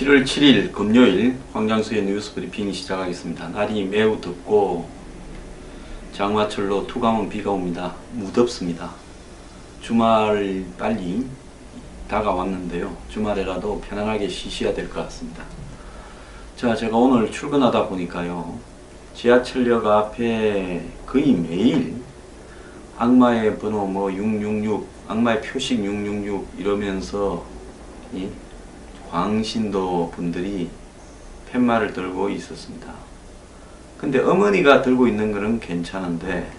7월 7일 금요일 황장수의 뉴스 브리핑이 시작하겠습니다. 날이 매우 덥고 장마철로 투강은 비가 옵니다. 무덥습니다. 주말 빨리 다가왔는데요. 주말에라도 편안하게 쉬셔야 될 것 같습니다. 자, 제가 오늘 출근하다 보니까요. 지하철역 앞에 거의 매일 악마의 번호 뭐 666, 악마의 표식 666 이러면서 이 광신도 분들이 팻말을 들고 있었습니다. 근데 어머니가 들고 있는 거는 괜찮은데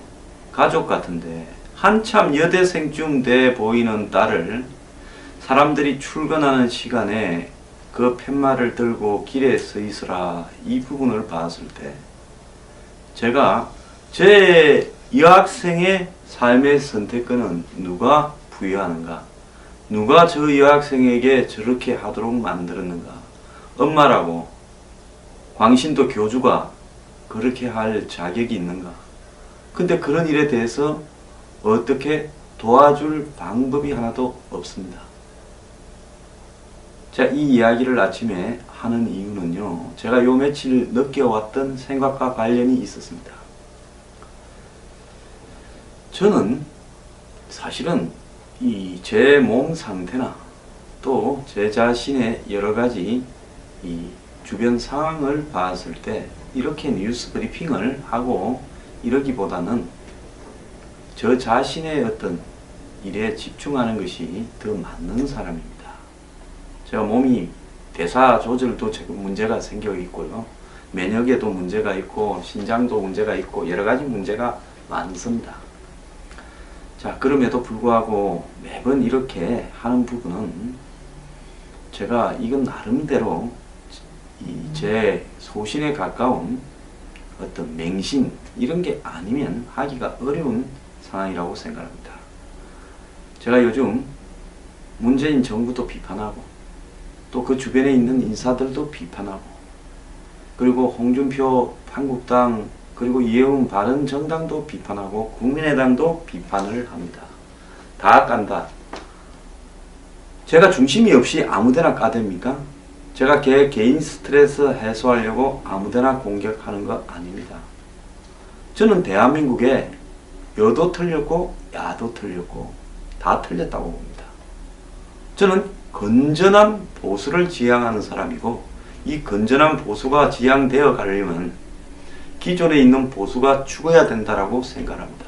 가족 같은데 한참 여대생쯤 돼 보이는 딸을 사람들이 출근하는 시간에 그 팻말을 들고 길에 서 있으라 이 부분을 봤을 때 제가 제 여학생의 삶의 선택권은 누가 부여하는가? 누가 저 여학생에게 저렇게 하도록 만들었는가? 엄마라고 광신도 교주가 그렇게 할 자격이 있는가? 근데 그런 일에 대해서 어떻게 도와줄 방법이 하나도 없습니다. 자, 이 이야기를 아침에 하는 이유는요, 제가 요 며칠 느껴왔던 생각과 관련이 있었습니다. 저는 사실은 이 제 몸 상태나 또 제 자신의 여러 가지 이 주변 상황을 봤을 때 이렇게 뉴스 브리핑을 하고 이러기보다는 저 자신의 어떤 일에 집중하는 것이 더 맞는 사람입니다. 제가 몸이 대사 조절도 문제가 생겨 있고요. 면역에도 문제가 있고 신장도 문제가 있고 여러 가지 문제가 많습니다. 자, 그럼에도 불구하고 매번 이렇게 하는 부분은 제가 이건 나름대로 이제 소신에 가까운 어떤 맹신 이런 게 아니면 하기가 어려운 상황이라고 생각합니다. 제가 요즘 문재인 정부도 비판하고 또 그 주변에 있는 인사들도 비판하고 그리고 홍준표 한국당 그리고 이해운 바른 정당도 비판하고 국민의당도 비판을 합니다. 다 깐다. 제가 중심이 없이 아무데나 까댑니까? 제가 개, 개인 스트레스 해소하려고 아무데나 공격하는 거 아닙니다. 저는 대한민국에 여도 틀렸고 야도 틀렸고 다 틀렸다고 봅니다. 저는 건전한 보수를 지향하는 사람이고 이 건전한 보수가 지향되어 가려면 기존에 있는 보수가 죽어야 된다라고 생각합니다.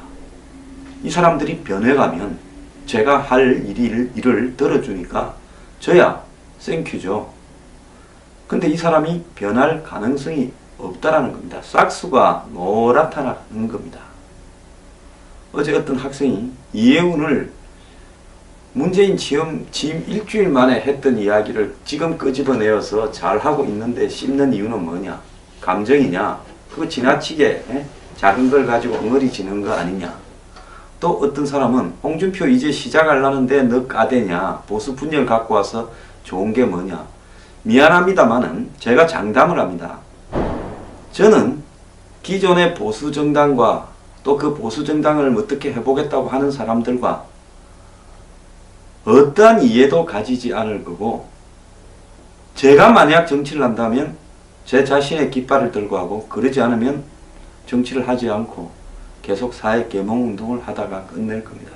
이 사람들이 변해가면 제가 할 일을, 일을 들어주니까 저야 땡큐죠. 근데 이 사람이 변할 가능성이 없다라는 겁니다. 싹수가 노랗다는 겁니다. 어제 어떤 학생이 이해운을 문재인 취임, 취임 일주일 만에 했던 이야기를 지금 끄집어내어서 잘하고 있는데 씹는 이유는 뭐냐? 감정이냐? 그거 지나치게 에? 작은 걸 가지고 엉어리지는 거 아니냐? 또 어떤 사람은 홍준표 이제 시작하려는데 너 까대냐? 보수 분열 갖고 와서 좋은 게 뭐냐? 미안합니다만은 제가 장담을 합니다. 저는 기존의 보수 정당과 또 그 보수 정당을 어떻게 해보겠다고 하는 사람들과 어떠한 이해도 가지지 않을 거고 제가 만약 정치를 한다면 제 자신의 깃발을 들고 하고 그러지 않으면 정치를 하지 않고 계속 사회 계몽 운동을 하다가 끝낼 겁니다.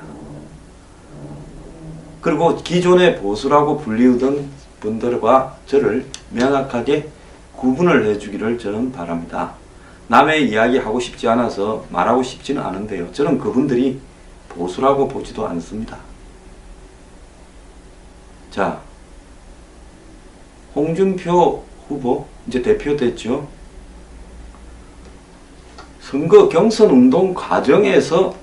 그리고 기존의 보수라고 불리우던 분들과 저를 명확하게 구분을 해주기를 저는 바랍니다. 남의 이야기 하고 싶지 않아서 말하고 싶지는 않은데요. 저는 그분들이 보수라고 보지도 않습니다. 자, 홍준표 후보 이제 대표 됐죠. 선거 경선 운동 과정에서부터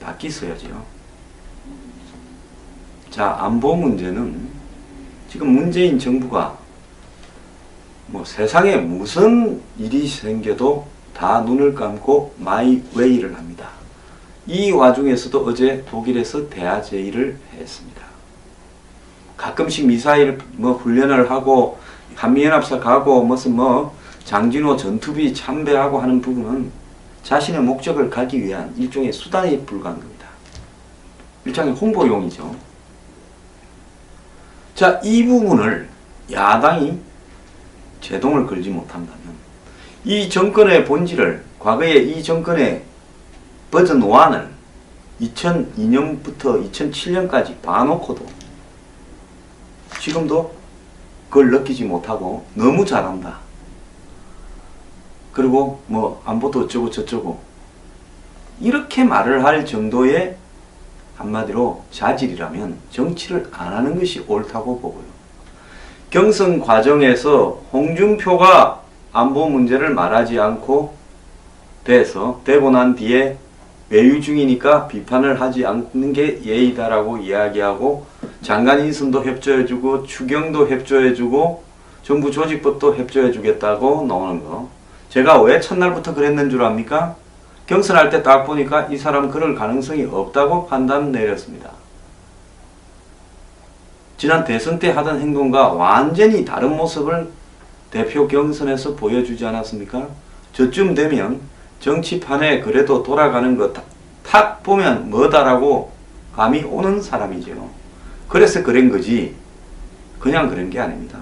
바뀌어야죠. 자, 안보 문제는 지금 문재인 정부가 뭐 세상에 무슨 일이 생겨도 다 눈을 감고 마이 웨이를 합니다. 이 와중에서도 어제 독일에서 대화제의를 했습니다. 가끔씩 미사일 뭐 훈련을 하고 한미연합사 가고 무슨 뭐 장진호 전투비 참배하고 하는 부분은 자신의 목적을 가기 위한 일종의 수단에 불과한 겁니다. 일종의 홍보용이죠. 자, 이 부분을 야당이 제동을 걸지 못한다면 이 정권의 본질을 과거에 이 정권의 버전 1을 2002년부터 2007년까지 봐놓고도 지금도 그걸 느끼지 못하고 너무 잘한다. 그리고 뭐 안보도 어쩌고 저쩌고 이렇게 말을 할 정도의 한마디로 자질이라면 정치를 안 하는 것이 옳다고 보고요. 경선 과정에서 홍준표가 안보 문제를 말하지 않고 돼서 되고 난 뒤에 외유 중이니까 비판을 하지 않는 게 예의다라고 이야기하고 장관 인선도 협조해주고 추경도 협조해주고 정부 조직법도 협조해주겠다고 나오는 거. 제가 왜 첫날부터 그랬는 줄 압니까? 경선할 때 딱 보니까 이 사람 그럴 가능성이 없다고 판단 내렸습니다. 지난 대선 때 하던 행동과 완전히 다른 모습을 대표 경선에서 보여주지 않았습니까? 저쯤 되면 정치판에 그래도 돌아가는 거 탁 보면 뭐다라고 감이 오는 사람이죠. 그래서 그런 거지 그냥 그런 게 아닙니다.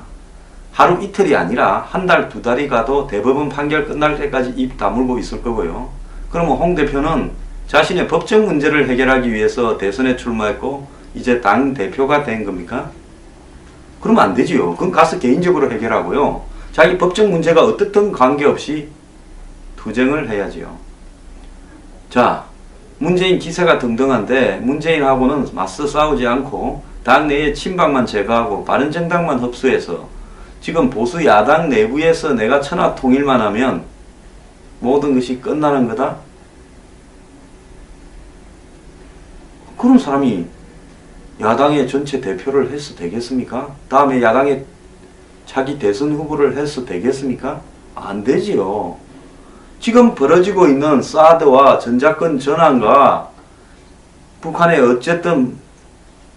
하루 이틀이 아니라 한 달, 두 달이 가도 대법원 판결 끝날 때까지 입 다물고 있을 거고요. 그러면 홍 대표는 자신의 법적 문제를 해결하기 위해서 대선에 출마했고 이제 당 대표가 된 겁니까? 그러면 안 되지요. 그건 가서 개인적으로 해결하고요. 자기 법적 문제가 어떻든 관계없이 투쟁을 해야지요. 자, 문재인 기세가 등등한데 문재인하고는 맞서 싸우지 않고 당내의 친박만 제거하고 바른정당만 흡수해서 지금 보수 야당 내부에서 내가 천하 통일만 하면 모든 것이 끝나는 거다? 그런 사람이 야당의 전체 대표를 해서 되겠습니까? 다음에 야당의 자기 대선 후보를 해서 되겠습니까? 안 되지요. 지금 벌어지고 있는 사드와 전자권 전환과 북한에 어쨌든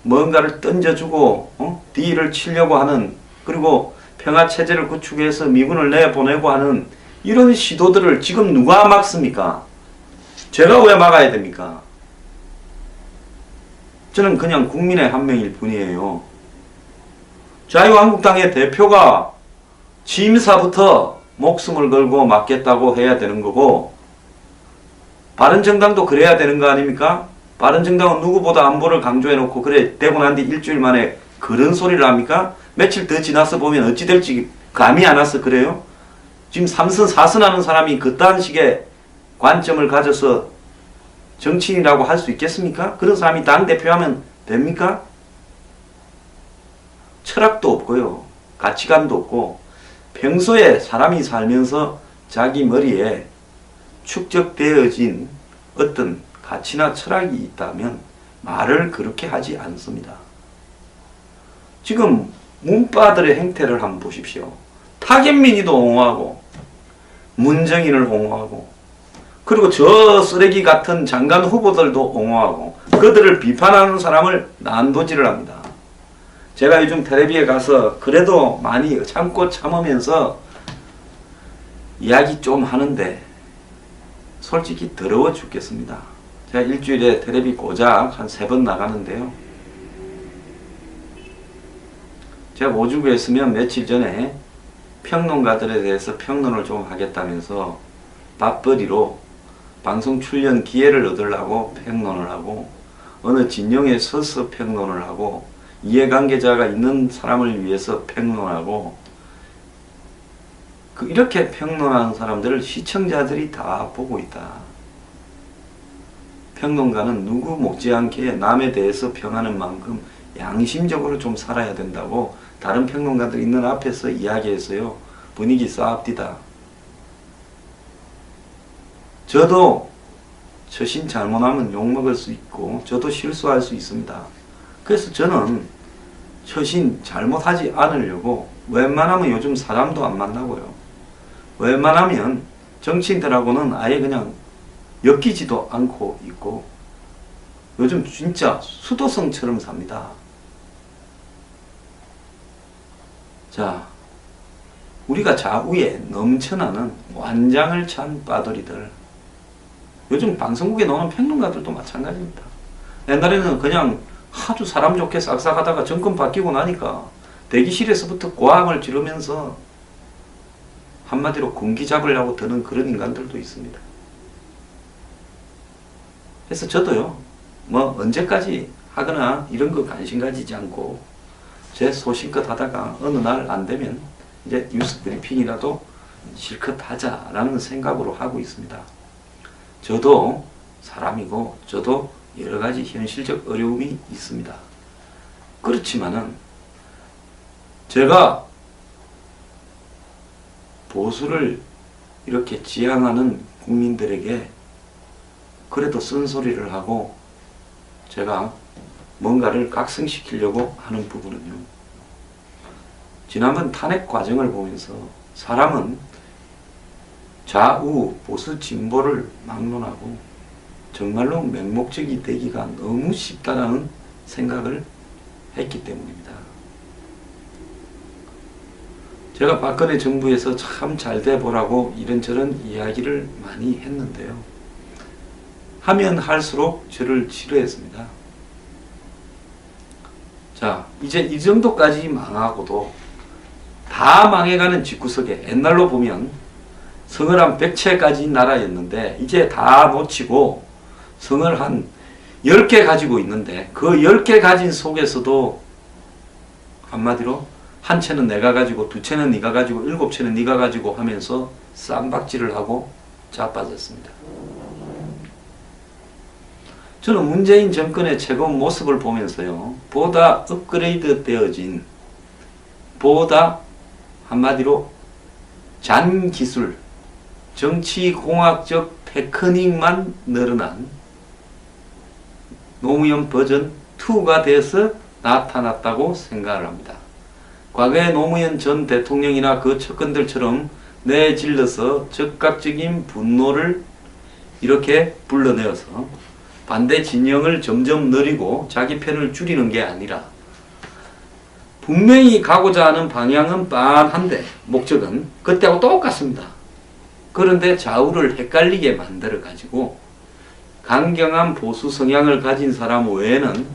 뭔가를 던져주고 어? 딜을 치려고 하는 그리고 평화 체제를 구축해서 미군을 내보내고 하는 이런 시도들을 지금 누가 막습니까? 제가 왜 막아야 됩니까? 저는 그냥 국민의 한 명일 뿐이에요. 자유한국당의 대표가 취임사부터 목숨을 걸고 막겠다고 해야 되는 거고 바른정당도 그래야 되는 거 아닙니까? 바른정당은 누구보다 안보를 강조해 놓고 그래 되고 난 뒤 일주일 만에 그런 소리를 합니까? 며칠 더 지나서 보면 어찌 될지 감이 안 와서 그래요? 지금 삼선 사선 하는 사람이 그딴 식의 관점을 가져서 정치인이라고 할 수 있겠습니까? 그런 사람이 당 대표 하면 됩니까? 철학도 없고요. 가치관도 없고 평소에 사람이 살면서 자기 머리에 축적되어진 어떤 가치나 철학이 있다면 말을 그렇게 하지 않습니다. 지금 문바들의 행태를 한번 보십시오. 타겟민이도 옹호하고 문정인을 옹호하고 그리고 저 쓰레기 같은 장관 후보들도 옹호하고 그들을 비판하는 사람을 난도질을 합니다. 제가 요즘 텔레비에 가서 그래도 많이 참고 참으면서 이야기 좀 하는데 솔직히 더러워 죽겠습니다. 제가 일주일에 텔레비 고작 한 세 번 나가는데요. 제가 오주구에 있으면 며칠 전에 평론가들에 대해서 평론을 좀 하겠다면서 밥벌이로 방송 출연 기회를 얻으려고 평론을 하고 어느 진영에 서서 평론을 하고 이해관계자가 있는 사람을 위해서 평론하고 그 이렇게 평론하는 사람들을 시청자들이 다 보고 있다. 평론가는 누구 못지않게 남에 대해서 평하는 만큼 양심적으로 좀 살아야 된다고 다른 평론가들 있는 앞에서 이야기했어요. 분위기 싸웁디다. 저도 처신 잘못하면 욕먹을 수 있고 저도 실수할 수 있습니다. 그래서 저는 처신 잘못하지 않으려고 웬만하면 요즘 사람도 안 만나고요. 웬만하면 정치인들하고는 아예 그냥 엮이지도 않고 있고 요즘 진짜 수도성처럼 삽니다. 자, 우리가 좌우에 넘쳐나는 완장을 찬 빠돌이들 요즘 방송국에 나오는 평론가들도 마찬가지입니다. 옛날에는 그냥 아주 사람 좋게 싹싹 하다가 정권 바뀌고 나니까 대기실에서부터 고함을 지르면서 한마디로 군기 잡으려고 드는 그런 인간들도 있습니다. 그래서 저도요, 뭐 언제까지 하거나 이런 거 관심 가지지 않고 제 소신껏 하다가 어느 날 안 되면 이제 뉴스 브리핑이라도 실컷 하자라는 생각으로 하고 있습니다. 저도 사람이고 저도 여러 가지 현실적 어려움이 있습니다. 그렇지만은 제가 보수를 이렇게 지향하는 국민들에게 그래도 쓴소리를 하고 제가 뭔가를 각성시키려고 하는 부분은요. 지난번 탄핵 과정을 보면서 사람은 좌우 보수 진보를 막론하고 정말로 맹목적이 되기가 너무 쉽다라는 생각을 했기 때문입니다. 제가 박근혜 정부에서 참 잘 돼 보라고 이런저런 이야기를 많이 했는데요. 하면 할수록 저를 지루했습니다. 자, 이제 이 정도까지 망하고도 다 망해가는 집구석에 옛날로 보면 성을 한 100채 나라였는데 이제 다 놓치고 성을 한 10개 가지고 있는데 그 10개 가진 속에서도 한마디로 한 채는 내가 가지고 두 채는 네가 가지고 일곱 채는 네가 가지고 하면서 쌈박질을 하고 자빠졌습니다. 저는 문재인 정권의 최고 모습을 보면서요. 보다 업그레이드 되어진 보다 한마디로 잔 기술 정치공학적 테크닉만 늘어난 노무현 버전 2가 돼서 나타났다고 생각을 합니다. 과거의 노무현 전 대통령이나 그 측근들처럼 내질러서 즉각적인 분노를 이렇게 불러내어서 반대 진영을 점점 늘리고 자기 편을 줄이는 게 아니라 분명히 가고자 하는 방향은 빤한데 목적은 그때하고 똑같습니다. 그런데 좌우를 헷갈리게 만들어 가지고 강경한 보수 성향을 가진 사람 외에는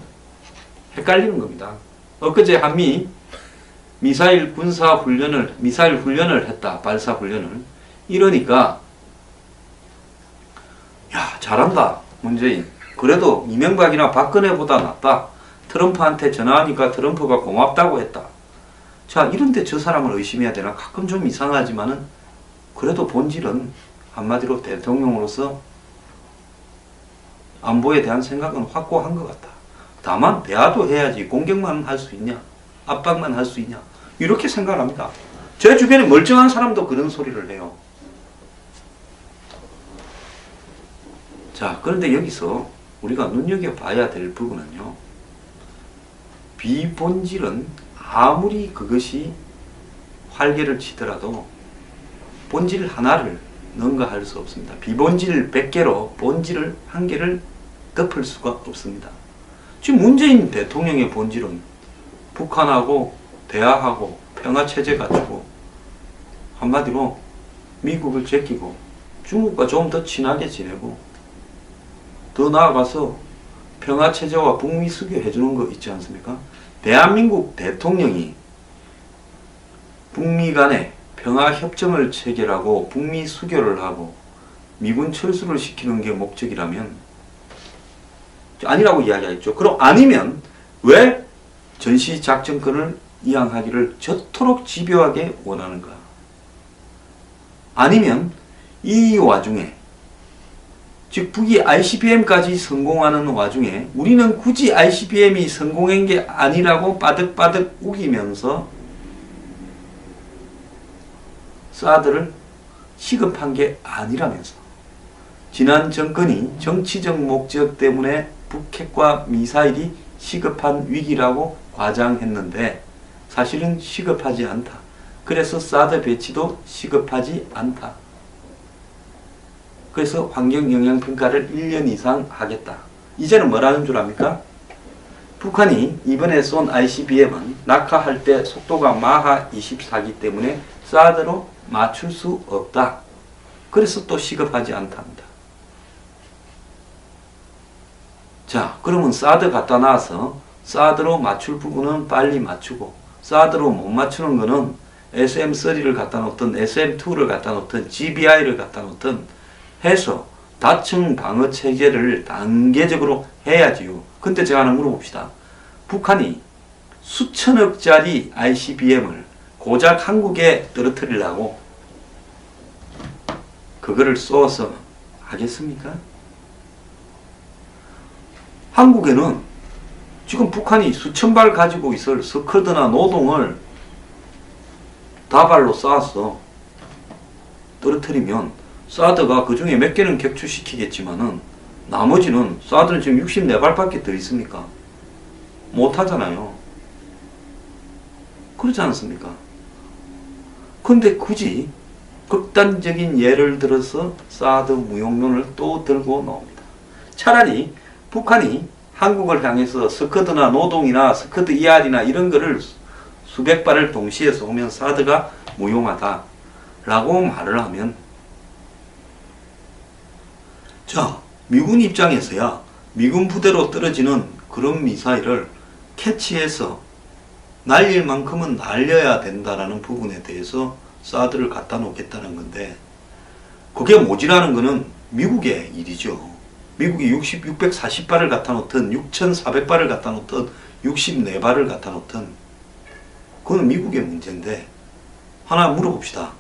헷갈리는 겁니다. 엊그제 한미 미사일 군사 훈련을 미사일 훈련을 했다. 발사 훈련을. 이러니까 야, 잘한다. 문재인. 그래도 이명박이나 박근혜보다 낫다. 트럼프한테 전화하니까 트럼프가 고맙다고 했다. 자, 이런데 저 사람을 의심해야 되나? 가끔 좀 이상하지만은 그래도 본질은 한마디로 대통령으로서 안보에 대한 생각은 확고한 것 같다. 다만 대화도 해야지 공격만 할 수 있냐? 압박만 할 수 있냐? 이렇게 생각을 합니다. 제 주변에 멀쩡한 사람도 그런 소리를 해요. 자, 그런데 여기서 우리가 눈여겨봐야 될 부분은요. 비본질은 아무리 그것이 활개를 치더라도 본질 하나를 능가할 수 없습니다. 비본질 100개로 본질을 한 개를 덮을 수가 없습니다. 지금 문재인 대통령의 본질은 북한하고 대화하고 평화체제 갖추고 한마디로 미국을 제끼고 중국과 좀 더 친하게 지내고 더 나아가서 평화체제와 북미 수교 해주는 거 있지 않습니까? 대한민국 대통령이 북미 간에 평화협정을 체결하고 북미 수교를 하고 미군 철수를 시키는 게 목적이라면 아니라고 이야기하겠죠. 그럼 아니면 왜 전시작전권을 이양하기를 저토록 집요하게 원하는가? 아니면 이 와중에 즉 북이 ICBM까지 성공하는 와중에 우리는 굳이 ICBM이 성공한 게 아니라고 빠득빠득 우기면서 사드를 시급한 게 아니라면서 지난 정권이 정치적 목적 때문에 북핵과 미사일이 시급한 위기라고 과장했는데 사실은 시급하지 않다. 그래서 사드 배치도 시급하지 않다. 그래서 환경영향평가를 1년 이상 하겠다. 이제는 뭐라는 줄 압니까? 북한이 이번에 쏜 ICBM은 낙하할 때 속도가 마하 24기 때문에 사드로 맞출 수 없다. 그래서 또 시급하지 않답니다. 자, 그러면 사드 갖다 놔서 사드로 맞출 부분은 빨리 맞추고 사드로 못 맞추는 거는 SM3를 갖다 놓든 SM2를 갖다 놓든 GBI를 갖다 놓든 해서 다층 방어 체계를 단계적으로 해야지요. 근데 제가 하나 물어봅시다. 북한이 수천억짜리 ICBM을 고작 한국에 떨어뜨리려고 그거를 쏘아서 하겠습니까? 한국에는 지금 북한이 수천 발 가지고 있을 스커드나 노동을 다발로 쏴서 떨어뜨리면 사드가 그 중에 몇 개는 격추시키겠지만은 나머지는 사드는 지금 64발밖에 더 있습니까? 못 하잖아요. 그렇지 않습니까? 근데 굳이 극단적인 예를 들어서 사드 무용론을 또 들고 나옵니다. 차라리 북한이 한국을 향해서 스커드나 노동이나 스커드 ER이나 이런 거를 수백 발을 동시에 쏘면 사드가 무용하다 라고 말을 하면 자 미군 입장에서야 미군 부대로 떨어지는 그런 미사일을 캐치해서 날릴 만큼은 날려야 된다라는 부분에 대해서 사드를 갖다 놓겠다는 건데 그게 모자라는 거는 미국의 일이죠. 미국이 60, 640발을 갖다 놓든 6,400발을 갖다 놓든 64발을 갖다 놓든 그건 미국의 문제인데 하나 물어봅시다.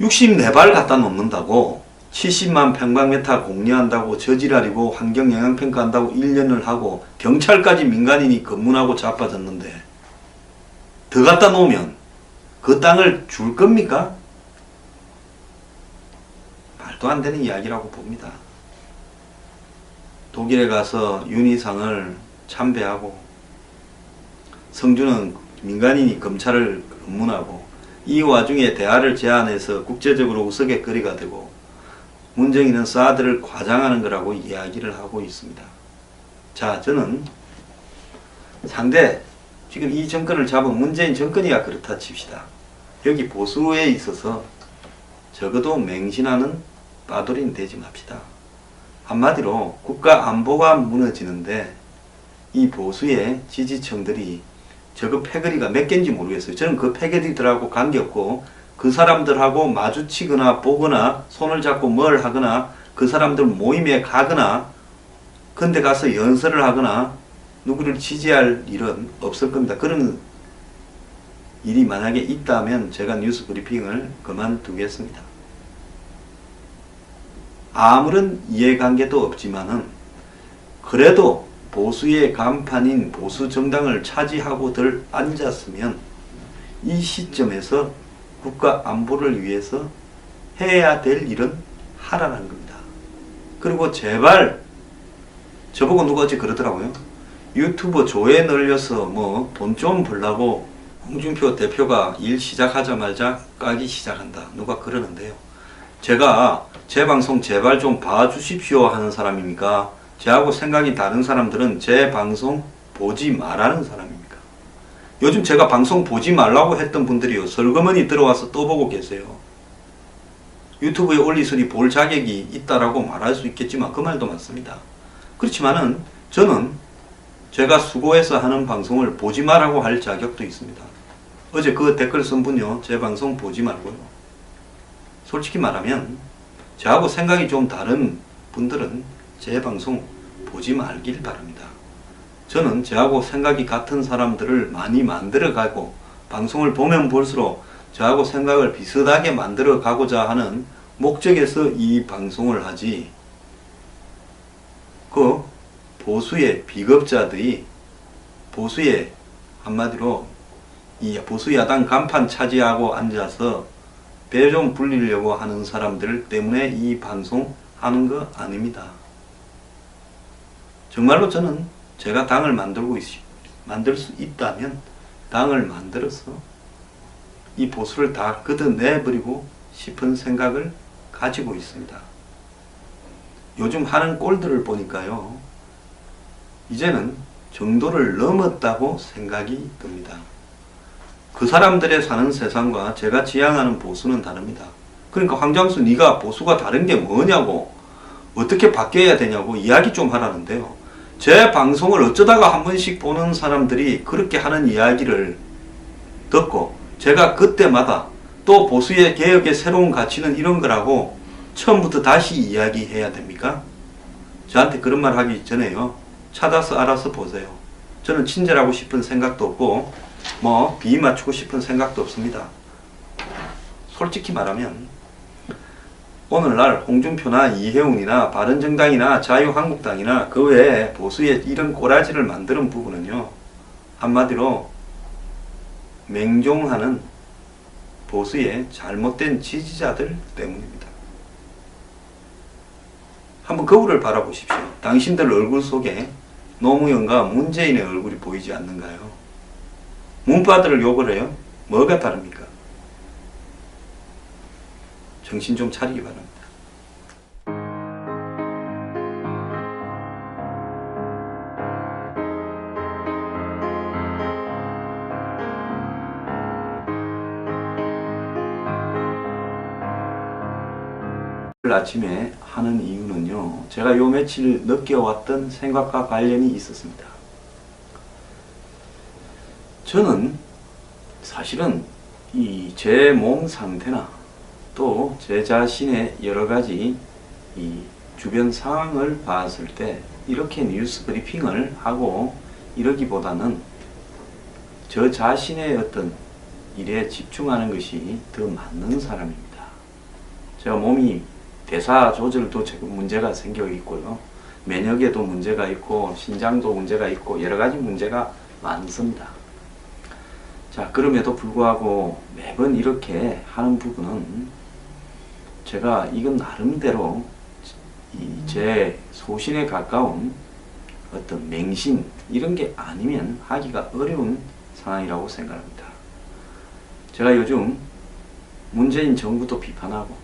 64발 갖다 놓는다고 70만 평방미터 공리한다고 저지랄이고 환경영향평가한다고 1년을 하고 경찰까지 민간인이 검문하고 자빠졌는데 더 갖다 놓으면 그 땅을 줄 겁니까? 말도 안 되는 이야기라고 봅니다. 독일에 가서 윤희상을 참배하고 성주는 민간인이 검찰을 검문하고 이 와중에 대화를 제안해서 국제적으로 우스갯거리가 되고 문정이는 사드를 과장하는 거라고 이야기를 하고 있습니다. 자, 저는 상대 지금 이 정권을 잡은 문재인 정권이가 그렇다 칩시다. 여기 보수에 있어서 적어도 맹신하는 빠돌이는 되지 맙시다. 한마디로 국가 안보가 무너지는데 이 보수의 지지층들이 저거 패거리가 몇 개인지 모르겠어요. 저는 그 패거리들하고 관계없고 그 사람들하고 마주치거나 보거나 손을 잡고 뭘 하거나 그 사람들 모임에 가거나 근데 가서 연설을 하거나 누구를 지지할 일은 없을 겁니다. 그런 일이 만약에 있다면 제가 뉴스 브리핑을 그만두겠습니다. 아무런 이해관계도 없지만은 그래도 보수의 간판인 보수 정당을 차지하고 들 앉았으면 이 시점에서 국가 안보를 위해서 해야 될 일은 하라는 겁니다. 그리고 제발 저보고 누가 어찌 그러더라고요. 유튜브 조회 늘려서 뭐 돈 좀 벌라고 홍준표 대표가 일 시작하자마자 까기 시작한다. 누가 그러는데요. 제가 제 방송 제발 좀 봐주십시오 하는 사람입니까? 저하고 생각이 다른 사람들은 제 방송 보지 말라는 사람입니까? 요즘 제가 방송 보지 말라고 했던 분들이요. 설거머니 들어와서 또 보고 계세요. 유튜브에 올리서니 볼 자격이 있다라고 말할 수 있겠지만 그 말도 맞습니다. 그렇지만은 저는 제가 수고해서 하는 방송을 보지 말라고 할 자격도 있습니다. 어제 그 댓글 쓴 분요. 제 방송 보지 말고요. 솔직히 말하면 저하고 생각이 좀 다른 분들은 제 방송 보지 말길 바랍니다. 저는 저하고 생각이 같은 사람들을 많이 만들어 가고 방송을 보면 볼수록 저하고 생각을 비슷하게 만들어 가고자 하는 목적에서 이 방송을 하지 그 보수의 비겁자들이 보수의 한마디로 이 보수 야당 간판 차지하고 앉아서 배 좀 불리려고 하는 사람들 때문에 이 방송 하는 거 아닙니다. 정말로 저는 제가 당을 만들고 있, 만들 수 있다면 당을 만들어서 이 보수를 다 걷어내버리고 싶은 생각을 가지고 있습니다. 요즘 하는 꼴들을 보니까요. 이제는 정도를 넘었다고 생각이 듭니다. 그 사람들의 사는 세상과 제가 지향하는 보수는 다릅니다. 그러니까 황장수 네가 보수가 다른 게 뭐냐고 어떻게 바뀌어야 되냐고 이야기 좀 하라는데요. 제 방송을 어쩌다가 한 번씩 보는 사람들이 그렇게 하는 이야기를 듣고 제가 그때마다 또 보수의 개혁의 새로운 가치는 이런 거라고 처음부터 다시 이야기해야 됩니까? 저한테 그런 말 하기 전에요. 찾아서 알아서 보세요. 저는 친절하고 싶은 생각도 없고 뭐 비위 맞추고 싶은 생각도 없습니다. 솔직히 말하면 오늘날 홍준표나 이혜웅이나 바른정당이나 자유한국당이나 그 외에 보수의 이런 꼬라지를 만드는 부분은요. 한마디로 맹종하는 보수의 잘못된 지지자들 때문입니다. 한번 거울을 바라보십시오. 당신들 얼굴 속에 노무현과 문재인의 얼굴이 보이지 않는가요? 문바들을 욕을 해요? 뭐가 다릅니까? 정신 좀 차리기 바랍니다. 아침에 하는 이유는요. 제가 요 며칠 느껴왔던 생각과 관련이 있었습니다. 저는 사실은 이 제 몸 상태나 또 제 자신의 여러 가지 이 주변 상황을 봤을 때 이렇게 뉴스 브리핑을 하고 이러기보다는 저 자신의 어떤 일에 집중하는 것이 더 맞는 사람입니다. 제가 몸이 대사 조절도 문제가 생겨 있고요. 면역에도 문제가 있고 신장도 문제가 있고 여러 가지 문제가 많습니다. 자, 그럼에도 불구하고 매번 이렇게 하는 부분은 제가 이건 나름대로 이제 소신에 가까운 어떤 맹신 이런 게 아니면 하기가 어려운 상황이라고 생각합니다. 제가 요즘 문재인 정부도 비판하고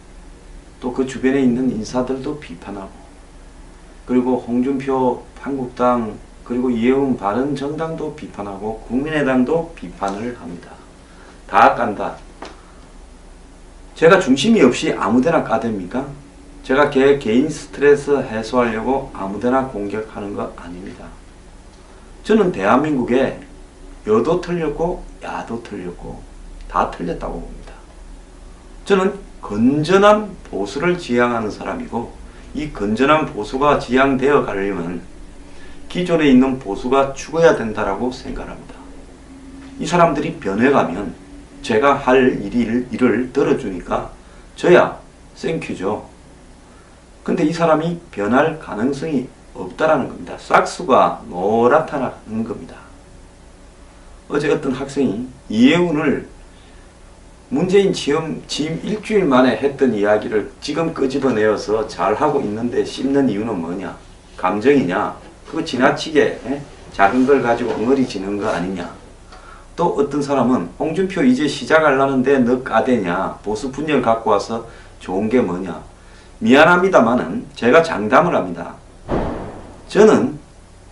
또 그 주변에 있는 인사들도 비판하고 그리고 홍준표 한국당 그리고 이해운 바른정당도 비판하고 국민의당도 비판을 합니다. 다 깐다. 제가 중심이 없이 아무데나 까댑니까? 제가 개, 개인 스트레스 해소하려고 아무데나 공격하는 거 아닙니다. 저는 대한민국에 여도 틀렸고 야도 틀렸고 다 틀렸다고 봅니다. 저는 건전한 보수를 지향하는 사람이고 이 건전한 보수가 지향되어 가려면 기존에 있는 보수가 죽어야 된다라고 생각합니다. 이 사람들이 변해가면 제가 할 일을, 일을 들어주니까 저야 땡큐죠. 근데 이 사람이 변할 가능성이 없다라는 겁니다. 싹수가 노랗다는 겁니다. 어제 어떤 학생이 이해운을 문재인 취임, 취임 일주일 만에 했던 이야기를 지금 끄집어내어서 잘하고 있는데 씹는 이유는 뭐냐? 감정이냐? 그거 지나치게 에? 작은 걸 가지고 엉어리 지는 거 아니냐? 또 어떤 사람은 홍준표 이제 시작하려는데 너 까대냐? 보수 분열 갖고 와서 좋은 게 뭐냐? 미안합니다만은 제가 장담을 합니다. 저는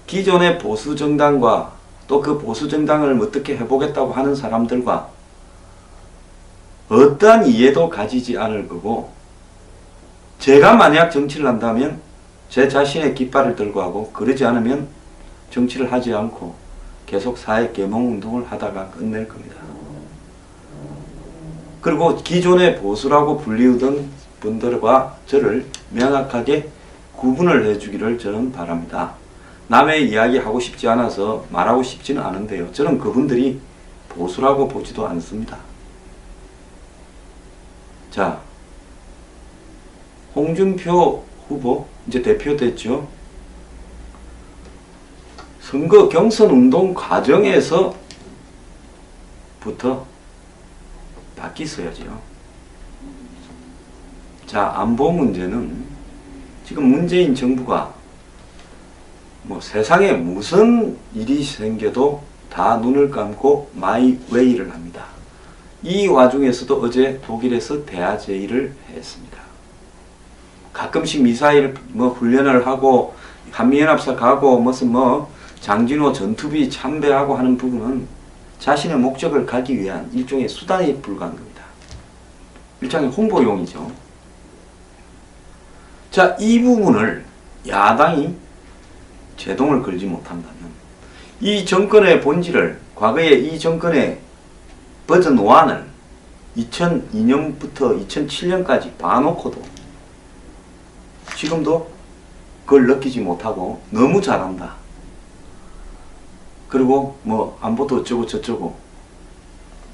기존의 보수 정당과 또 그 보수 정당을 어떻게 해보겠다고 하는 사람들과 어떠한 이해도 가지지 않을 거고 제가 만약 정치를 한다면 제 자신의 깃발을 들고 하고 그러지 않으면 정치를 하지 않고 계속 사회 계몽 운동을 하다가 끝낼 겁니다. 그리고 기존의 보수라고 불리우던 분들과 저를 명확하게 구분을 해주기를 저는 바랍니다. 남의 이야기 하고 싶지 않아서 말하고 싶지는 않은데요. 저는 그분들이 보수라고 보지도 않습니다. 자, 홍준표 후보 이제 대표 됐죠. 선거 경선 운동 과정에서부터 바뀌어야죠. 자, 안보 문제는 지금 문재인 정부가 뭐 세상에 무슨 일이 생겨도 다 눈을 감고 마이 웨이를 합니다. 이 와중에서도 어제 독일에서 대화제의를 했습니다. 가끔씩 미사일 뭐 훈련을 하고 한미연합사 가고 무슨 뭐 장진호 전투비 참배하고 하는 부분은 자신의 목적을 가기 위한 일종의 수단에 불과한 겁니다. 일종의 홍보용이죠. 자, 이 부분을 야당이 제동을 걸지 못한다면 이 정권의 본질을 과거에 이 정권의 버전 1을 2002년부터 2007년까지 봐놓고도 지금도 그걸 느끼지 못하고 너무 잘한다. 그리고 뭐 안보도 어쩌고 저쩌고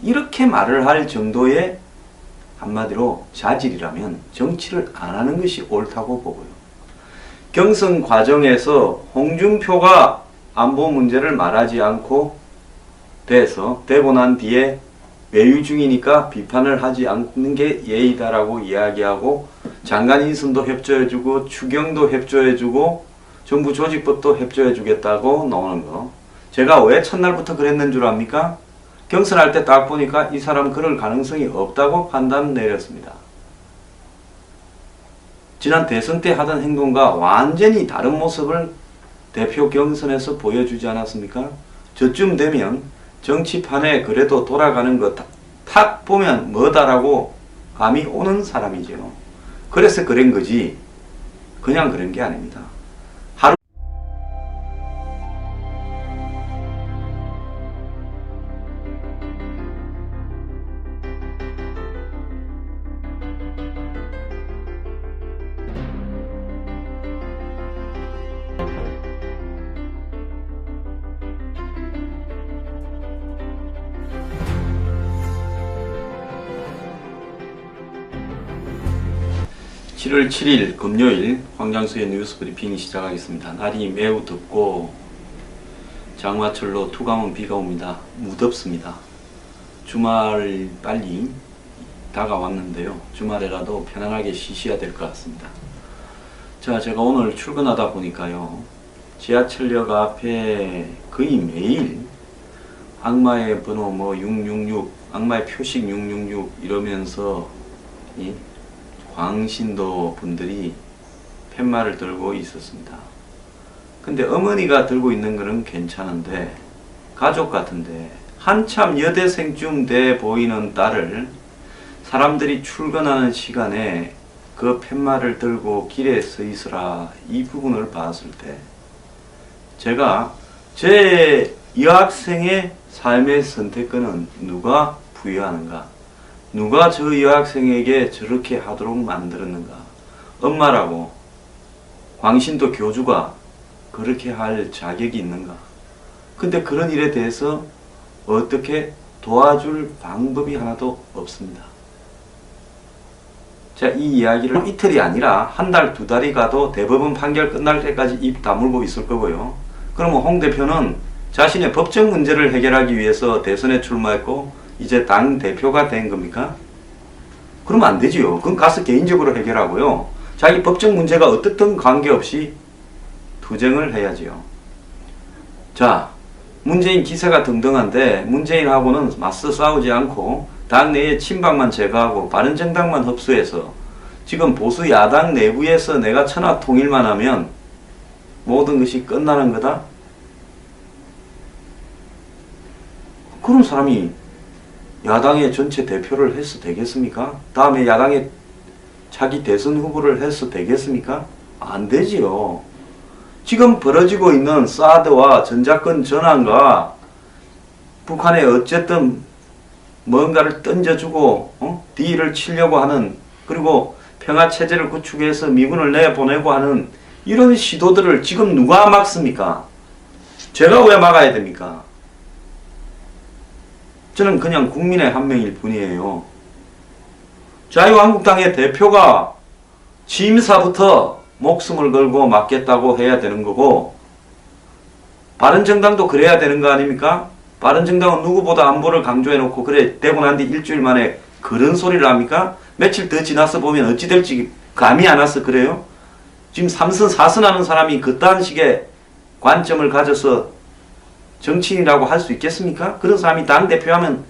이렇게 말을 할 정도의 한마디로 자질이라면 정치를 안 하는 것이 옳다고 보고요. 경선 과정에서 홍준표가 안보 문제를 말하지 않고 돼서 되고 난 뒤에 외유 중이니까 비판을 하지 않는 게 예의다라고 이야기하고 장관 인선도 협조해주고 추경도 협조해주고 정부 조직법도 협조해주겠다고 나오는 거. 제가 왜 첫날부터 그랬는 줄 압니까? 경선할 때 딱 보니까 이 사람 그럴 가능성이 없다고 판단 내렸습니다. 지난 대선 때 하던 행동과 완전히 다른 모습을 대표 경선에서 보여주지 않았습니까? 저쯤 되면 정치판에 그래도 돌아가는 것탁 보면 뭐다라고 감이 오는 사람이죠. 그래서 그런 거지 그냥 그런 게 아닙니다. 11월 7일 금요일 황장수의 뉴스 브리핑이 시작하겠습니다. 날이 매우 덥고 장마철로 투감은 비가 옵니다. 무덥습니다. 주말 빨리 다가왔는데요. 주말에라도 편안하게 쉬셔야 될 것 같습니다. 자, 제가 오늘 출근하다 보니까요. 지하철역 앞에 거의 매일 악마의 번호 뭐 666, 악마의 표식 666 이러면서 예? 광신도 분들이 팻말을 들고 있었습니다. 근데 어머니가 들고 있는 거는 괜찮은데 가족 같은데 한참 여대생쯤 돼 보이는 딸을 사람들이 출근하는 시간에 그 팻말을 들고 길에 서 있으라 이 부분을 봤을 때 제가 제 여학생의 삶의 선택권은 누가 부여하는가? 누가 저 여학생에게 저렇게 하도록 만들었는가? 엄마라고 광신도 교주가 그렇게 할 자격이 있는가? 근데 그런 일에 대해서 어떻게 도와줄 방법이 하나도 없습니다. 자, 이 이야기를 이틀이 아니라 한 달, 두 달이 가도 대법원 판결 끝날 때까지 입 다물고 있을 거고요. 그러면 홍 대표는 자신의 법적 문제를 해결하기 위해서 대선에 출마했고 이제 당 대표가 된 겁니까? 그러면 안 되지요. 그건 가서 개인적으로 해결하고요. 자기 법적 문제가 어떻든 관계없이 투쟁을 해야지요. 자, 문재인 기세가 등등한데 문재인하고는 맞서 싸우지 않고 당내의 친박만 제거하고 바른정당만 흡수해서 지금 보수 야당 내부에서 내가 천하 통일만 하면 모든 것이 끝나는 거다? 그런 사람이 야당의 전체 대표를 해서 되겠습니까? 다음에 야당의 자기 대선 후보를 해서 되겠습니까? 안 되지요. 지금 벌어지고 있는 사드와 전자권 전환과 북한에 어쨌든 뭔가를 던져주고 어? 딜을 치려고 하는 그리고 평화 체제를 구축해서 미군을 내보내고 하는 이런 시도들을 지금 누가 막습니까? 제가 왜 막아야 됩니까? 저는 그냥 국민의 한 명일 뿐이에요. 자유한국당의 대표가 취임사부터 목숨을 걸고 막겠다고 해야 되는 거고 바른정당도 그래야 되는 거 아닙니까? 바른정당은 누구보다 안보를 강조해 놓고 그래 되고 난 뒤 일주일 만에 그런 소리를 합니까? 며칠 더 지나서 보면 어찌 될지 감이 안 와서 그래요? 지금 삼선 사선 하는 사람이 그딴 식의 관점을 가져서 정치인이라고 할 수 있겠습니까? 그런 사람이 당 대표하면